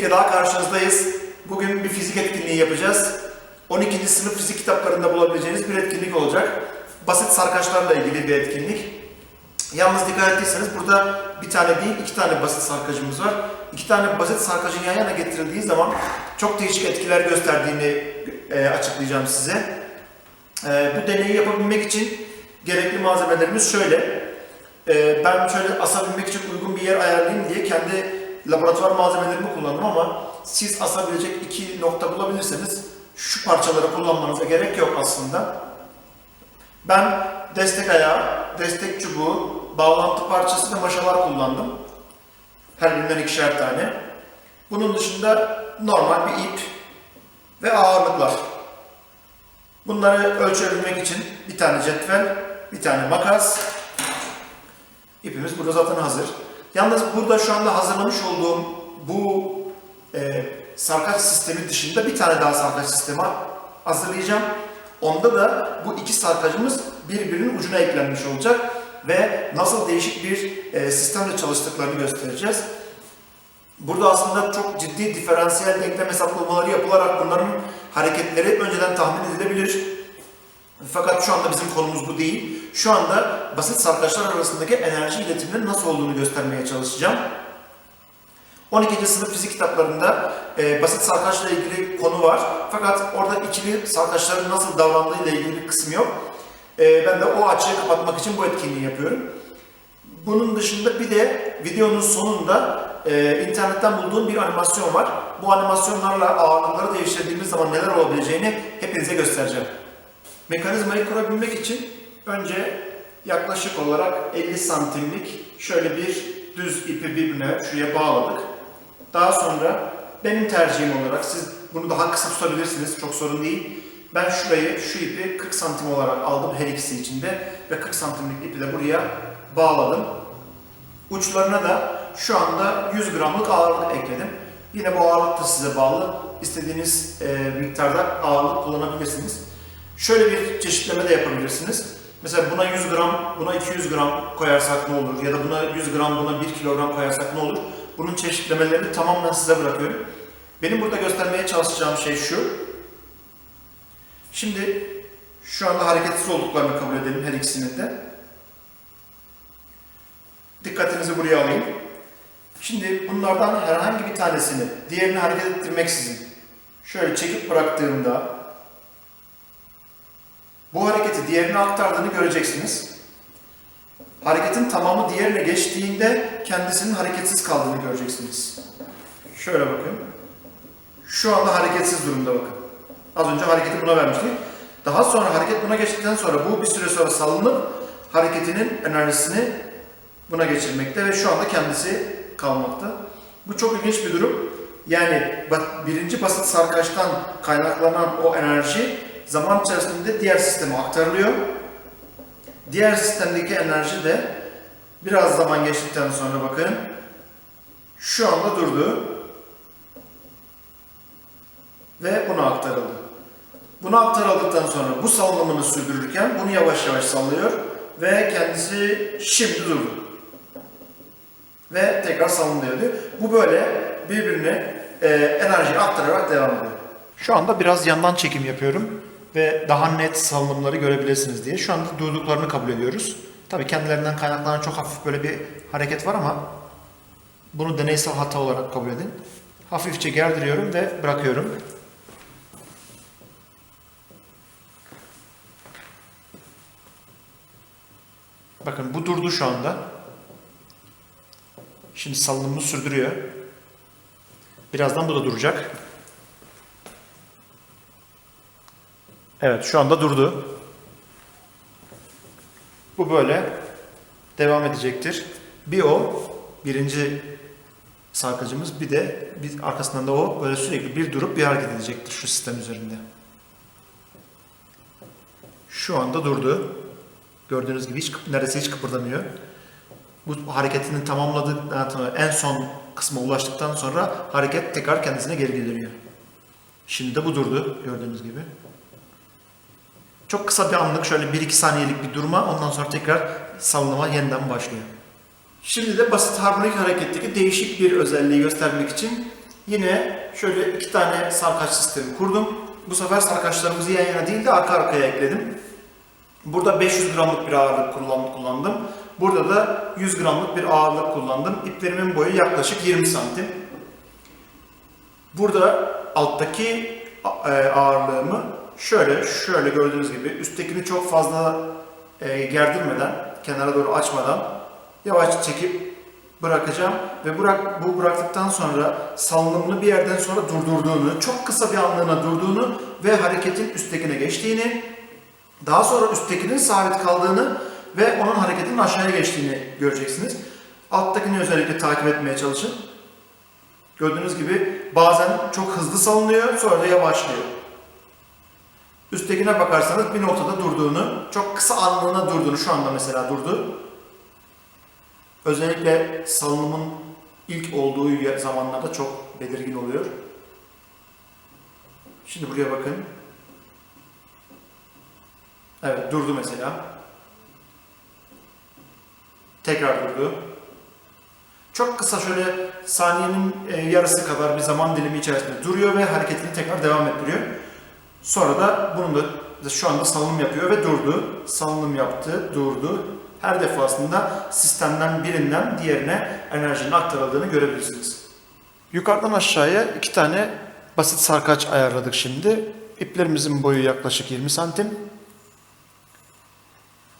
geldiniz. Yeni bir etkinlikle daha karşınızdayız. Bugün bir fizik etkinliği yapacağız. 12. sınıf fizik kitaplarında bulabileceğiniz bir etkinlik olacak. Basit sarkaçlarla ilgili bir etkinlik. Yalnız dikkat ettiyseniz burada bir tane değil, iki tane basit sarkacımız var. İki tane basit sarkacın yan yana getirildiği zaman çok değişik etkiler gösterdiğini e, açıklayacağım size. E, bu deneyi yapabilmek için gerekli malzemelerimiz şöyle. E, ben şöyle asabilmek için uygun bir yer ayarlayayım diye kendi laboratuvar malzemelerimi kullandım ama siz asabilecek iki nokta bulabilirseniz şu parçaları kullanmanıza gerek yok aslında. Ben destek ayağı, destek çubuğu, bağlantı parçası ve maşalar kullandım. Her birinden ikişer tane. Bunun dışında normal bir ip ve ağırlıklar. Bunları ölçebilmek için bir tane cetvel, bir tane makas. İpimiz burada zaten hazır. Yalnız burada şu anda hazırlamış olduğum bu e, sarkaç sistemi dışında bir tane daha sarkaç sistemi hazırlayacağım. Onda da bu iki sarkacımız birbirinin ucuna eklenmiş olacak ve nasıl değişik bir e, sistemle çalıştıklarını göstereceğiz. Burada aslında çok ciddi diferansiyel denklem hesaplamaları yapılarak bunların hareketleri önceden tahmin edilebilir. Fakat şu anda bizim konumuz bu değil. Şu anda basit sarkaçlar arasındaki enerji iletiminin nasıl olduğunu göstermeye çalışacağım. 12. sınıf fizik kitaplarında e, basit sarkaçla ilgili konu var. Fakat orada ikili sarkaçların nasıl davrandığı ile ilgili bir kısım yok. E, ben de o açığı kapatmak için bu etkinliği yapıyorum. Bunun dışında bir de videonun sonunda e, internetten bulduğum bir animasyon var. Bu animasyonlarla ağırlıkları değiştirdiğimiz zaman neler olabileceğini hepinize göstereceğim. Mekanizmayı kurabilmek için önce yaklaşık olarak 50 santimlik şöyle bir düz ipi birbirine şuraya bağladık. Daha sonra benim tercihim olarak siz bunu daha kısa tutabilirsiniz çok sorun değil. Ben şurayı şu ipi 40 santim olarak aldım her ikisi içinde ve 40 santimlik ipi de buraya bağladım. Uçlarına da şu anda 100 gramlık ağırlık ekledim. Yine bu ağırlık da size bağlı. İstediğiniz e, miktarda ağırlık kullanabilirsiniz. Şöyle bir çeşitleme de yapabilirsiniz. Mesela buna 100 gram, buna 200 gram koyarsak ne olur? Ya da buna 100 gram, buna 1 kilogram koyarsak ne olur? Bunun çeşitlemelerini tamamen size bırakıyorum. Benim burada göstermeye çalışacağım şey şu. Şimdi şu anda hareketsiz olduklarını kabul edelim her ikisinin de. Dikkatinizi buraya alayım. Şimdi bunlardan herhangi bir tanesini diğerini hareket ettirmeksizin şöyle çekip bıraktığımda bu hareketi diğerine aktardığını göreceksiniz. Hareketin tamamı diğerine geçtiğinde kendisinin hareketsiz kaldığını göreceksiniz. Şöyle bakın. Şu anda hareketsiz durumda bakın. Az önce hareketi buna vermiştik. Daha sonra hareket buna geçtikten sonra bu bir süre sonra salınıp hareketinin enerjisini buna geçirmekte ve şu anda kendisi kalmakta. Bu çok ilginç bir durum. Yani birinci basit sarkaçtan kaynaklanan o enerji zaman içerisinde diğer sisteme aktarılıyor. Diğer sistemdeki enerji de biraz zaman geçtikten sonra bakın şu anda durdu ve buna aktarıldı. Buna aktarıldıktan sonra bu salınımını sürdürürken bunu yavaş yavaş sallıyor ve kendisi şimdi durdu. Ve tekrar salınıyor diyor. Bu böyle birbirine e, enerjiyi aktararak devam ediyor. Şu anda biraz yandan çekim yapıyorum ve daha net salınımları görebilirsiniz diye. Şu anda durduklarını kabul ediyoruz. Tabii kendilerinden kaynaklanan çok hafif böyle bir hareket var ama bunu deneysel hata olarak kabul edin. Hafifçe gerdiriyorum ve bırakıyorum. Bakın bu durdu şu anda. Şimdi salınımını sürdürüyor. Birazdan bu da duracak. Evet şu anda durdu. Bu böyle devam edecektir. Bir o birinci sarkacımız bir de bir arkasından da o böyle sürekli bir durup bir hareket edecektir şu sistem üzerinde. Şu anda durdu. Gördüğünüz gibi hiç neredeyse hiç kıpırdamıyor. Bu hareketini tamamladıktan sonra en son kısma ulaştıktan sonra hareket tekrar kendisine geri geliyor. Şimdi de bu durdu gördüğünüz gibi. Çok kısa bir anlık şöyle 1-2 saniyelik bir durma ondan sonra tekrar salınıma yeniden başlıyor. Şimdi de basit harmonik hareketteki değişik bir özelliği göstermek için yine şöyle iki tane sarkaç sistemi kurdum. Bu sefer sarkaçlarımızı yan yana değil de arka arkaya ekledim. Burada 500 gramlık bir ağırlık kullan- kullandım. Burada da 100 gramlık bir ağırlık kullandım. İplerimin boyu yaklaşık 20 santim. Burada alttaki e, ağırlığımı şöyle şöyle gördüğünüz gibi üsttekini çok fazla e, gerdirmeden, kenara doğru açmadan yavaş çekip bırakacağım ve bırak bu bıraktıktan sonra salınımını bir yerden sonra durdurduğunu, çok kısa bir anlığına durduğunu ve hareketin üsttekine geçtiğini, daha sonra üsttekinin sabit kaldığını ve onun hareketinin aşağıya geçtiğini göreceksiniz. Alttakini özellikle takip etmeye çalışın. Gördüğünüz gibi bazen çok hızlı salınıyor, sonra da yavaşlıyor. Üsttekine bakarsanız bir noktada durduğunu, çok kısa anlığına durduğunu, şu anda mesela durdu. Özellikle salınımın ilk olduğu zamanlarda çok belirgin oluyor. Şimdi buraya bakın. Evet durdu mesela. Tekrar durdu. Çok kısa şöyle saniyenin e, yarısı kadar bir zaman dilimi içerisinde duruyor ve hareketini tekrar devam ettiriyor. Sonra da bunun da şu anda salınım yapıyor ve durdu. Salınım yaptı, durdu. Her defasında sistemden birinden diğerine enerjinin aktarıldığını görebilirsiniz. Yukarıdan aşağıya iki tane basit sarkaç ayarladık şimdi. İplerimizin boyu yaklaşık 20 santim.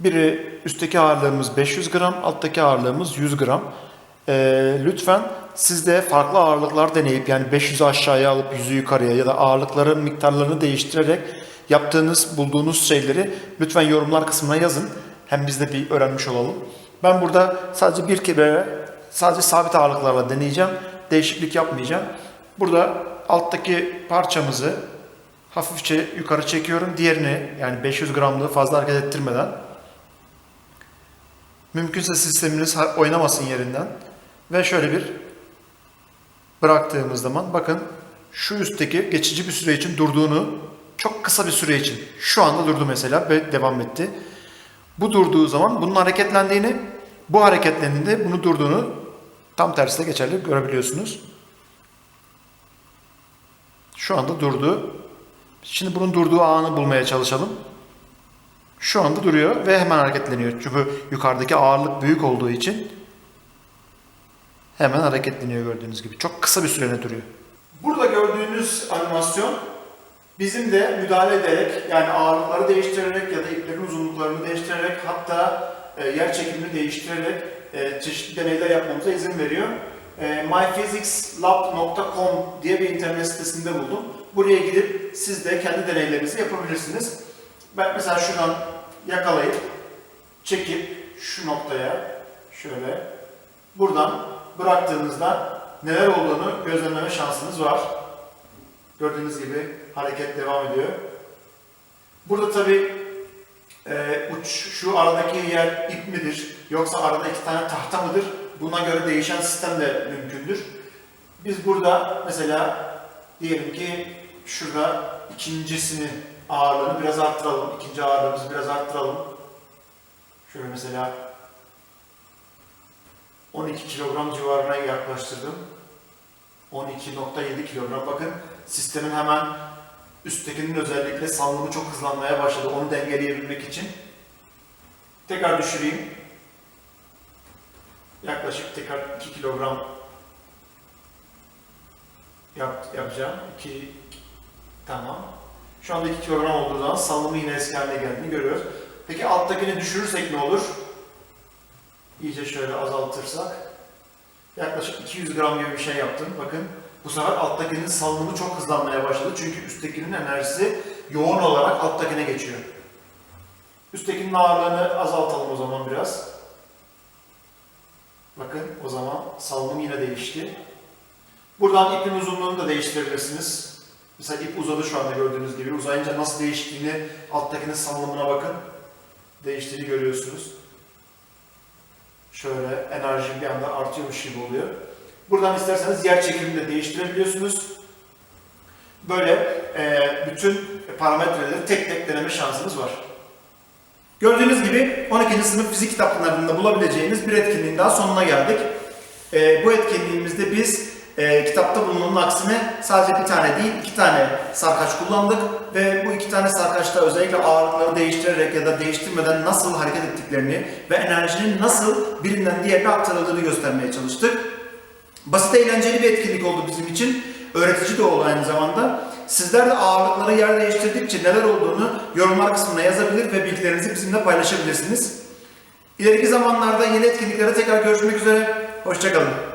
Biri üstteki ağırlığımız 500 gram, alttaki ağırlığımız 100 gram. Ee, lütfen siz de farklı ağırlıklar deneyip yani 500'ü aşağıya alıp 100'ü yukarıya ya da ağırlıkların miktarlarını değiştirerek yaptığınız, bulduğunuz şeyleri lütfen yorumlar kısmına yazın. Hem biz de bir öğrenmiş olalım. Ben burada sadece bir kere sadece sabit ağırlıklarla deneyeceğim. Değişiklik yapmayacağım. Burada alttaki parçamızı hafifçe yukarı çekiyorum. Diğerini yani 500 gramlığı fazla hareket ettirmeden Mümkünse sisteminiz oynamasın yerinden. Ve şöyle bir bıraktığımız zaman bakın şu üstteki geçici bir süre için durduğunu çok kısa bir süre için şu anda durdu mesela ve devam etti. Bu durduğu zaman bunun hareketlendiğini, bu hareketlendiğinde bunu durduğunu tam tersi de geçerli görebiliyorsunuz. Şu anda durdu. Şimdi bunun durduğu anı bulmaya çalışalım. Şu anda duruyor ve hemen hareketleniyor. Çünkü yukarıdaki ağırlık büyük olduğu için hemen hareketleniyor gördüğünüz gibi. Çok kısa bir sürede duruyor. Burada gördüğünüz animasyon bizim de müdahale ederek yani ağırlıkları değiştirerek ya da iplerin uzunluklarını değiştirerek hatta e, yer çekimini değiştirerek e, çeşitli deneyler yapmamıza izin veriyor. E, myphysicslab.com diye bir internet sitesinde buldum. Buraya gidip siz de kendi deneylerinizi yapabilirsiniz. Ben mesela şuradan yakalayıp çekip şu noktaya şöyle buradan bıraktığınızda neler olduğunu gözlemleme şansınız var. Gördüğünüz gibi hareket devam ediyor. Burada tabi uç şu aradaki yer ip midir yoksa arada iki tane tahta mıdır? Buna göre değişen sistem de mümkündür. Biz burada mesela diyelim ki şurada ikincisini ağırlığını biraz arttıralım. İkinci ağırlığımızı biraz arttıralım. Şöyle mesela 12 kilogram civarına yaklaştırdım. 12.7 kilogram. Bakın sistemin hemen üsttekinin özellikle salınımı çok hızlanmaya başladı. Onu dengeleyebilmek için. Tekrar düşüreyim. Yaklaşık tekrar 2 kilogram yap, yapacağım. 2 tamam. Şu anda 2 kilogram olduğu zaman salınımı yine eski haline geldiğini görüyoruz. Peki alttakini düşürürsek ne olur? İyice şöyle azaltırsak. Yaklaşık 200 gram gibi bir şey yaptım. Bakın bu sefer alttakinin salınımı çok hızlanmaya başladı. Çünkü üsttekinin enerjisi yoğun olarak alttakine geçiyor. Üsttekinin ağırlığını azaltalım o zaman biraz. Bakın o zaman salınım yine değişti. Buradan ipin uzunluğunu da değiştirebilirsiniz. Mesela ip uzadı şu anda gördüğünüz gibi. Uzayınca nasıl değiştiğini alttakinin salınımına bakın. Değiştiğini görüyorsunuz. Şöyle enerji bir anda artıyormuş gibi oluyor. Buradan isterseniz yer çekimini de değiştirebiliyorsunuz. Böyle e, bütün parametreleri tek tek deneme şansınız var. Gördüğünüz gibi 12. sınıf fizik kitaplarında bulabileceğiniz bir etkinliğin daha sonuna geldik. Ee, bu etkinliğimizde biz e, kitapta bulunanın aksine sadece bir tane değil iki tane sarkaç kullandık ve bu iki tane sarkaçta özellikle ağırlıkları değiştirerek ya da değiştirmeden nasıl hareket ettiklerini ve enerjinin nasıl birinden diğerine aktarıldığını göstermeye çalıştık. Basit eğlenceli bir etkinlik oldu bizim için. Öğretici de oldu aynı zamanda. Sizler de ağırlıkları yer değiştirdikçe neler olduğunu yorumlar kısmına yazabilir ve bilgilerinizi bizimle paylaşabilirsiniz. İleriki zamanlarda yeni etkinliklere tekrar görüşmek üzere. Hoşçakalın.